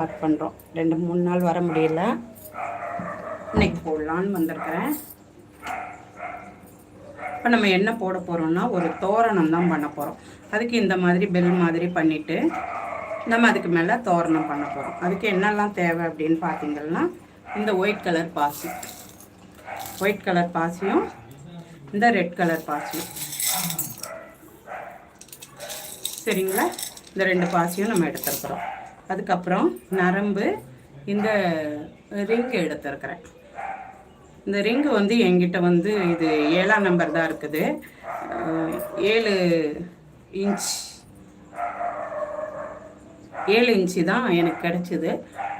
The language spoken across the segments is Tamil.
ஸ்டார்ட் பண்ணுறோம் ரெண்டு மூணு நாள் வர முடியல. இன்னைக்கு போடலான்னு வந்திருக்கிறேன். இப்போ நம்ம என்ன போட போகிறோம்னா ஒரு தோரணம் தான் பண்ண போகிறோம் அதுக்கு இந்த மாதிரி பெல் மாதிரி பண்ணிவிட்டு நம்ம அதுக்கு மேலே தோரணம் பண்ண போகிறோம் அதுக்கு என்னெல்லாம் தேவை அப்படின்னு பார்த்தீங்கன்னா இந்த ஒயிட் கலர் பாசி. ஒயிட் கலர் பாசியும் இந்த ரெட் கலர் பாசியும். சரிங்களா? இந்த ரெண்டு பாசியும் நம்ம எடுத்துருக்குறோம். அதுக்கப்புறம் நரம்பு இந்த ரிங்கு எடுத்துருக்கிறேன். இந்த ரிங்கு வந்து என்கிட்ட வந்து இது ஏழாம் நம்பர் தான் இருக்குது. ஏழு இன்ச் ஏழு இன்ச்சு தான் எனக்கு கிடச்சிது.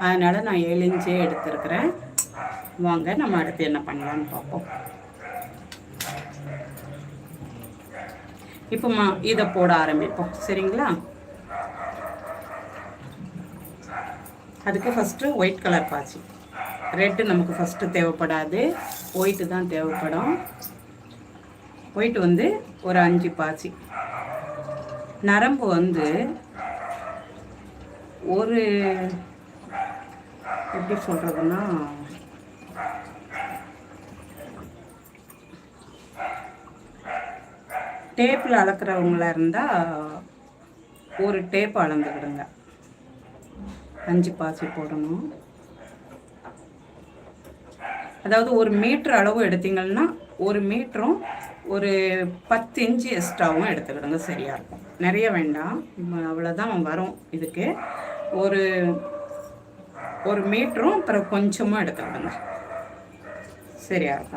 அதனால் நான் ஏழு இன்ச்சே எடுத்துருக்கிறேன். வாங்க நம்ம அடுத்து என்ன பண்ணலான்னு பார்ப்போம். இப்போ மா இதை போட ஆரம்பிப்போம். சரிங்களா? அதுக்கு ஃபஸ்ட்டு ஒயிட் கலர் பாச்சி ரெட்டு நமக்கு ஃபஸ்ட்டு தேவைப்படாது. ஒயிட்டு தான் தேவைப்படும். ஒயிட் வந்து ஒரு அஞ்சு பாச்சி நரம்பு வந்து ஒரு எப்படி சொல்கிறதுன்னா டேப்பில் அளக்குறவங்களா இருந்தால் ஒரு டேப் அளந்துக்கிடுங்க. அஞ்சு பாசி போடணும். அதாவது ஒரு மீட்ரு அளவு எடுத்தீங்கன்னா ஒரு மீட்டரும் ஒரு பத்து இன்ச்சு எக்ஸ்ட்ராவும் எடுத்துக்கிடுங்க சரியாக இருக்கும். நிறைய வேண்டாம். அவ்வளோதான் வரும் இதுக்கு. ஒரு ஒரு மீட்டரும் அப்புறம் கொஞ்சமாக எடுத்துக்கிடுங்க. சரியாக இருக்கும்.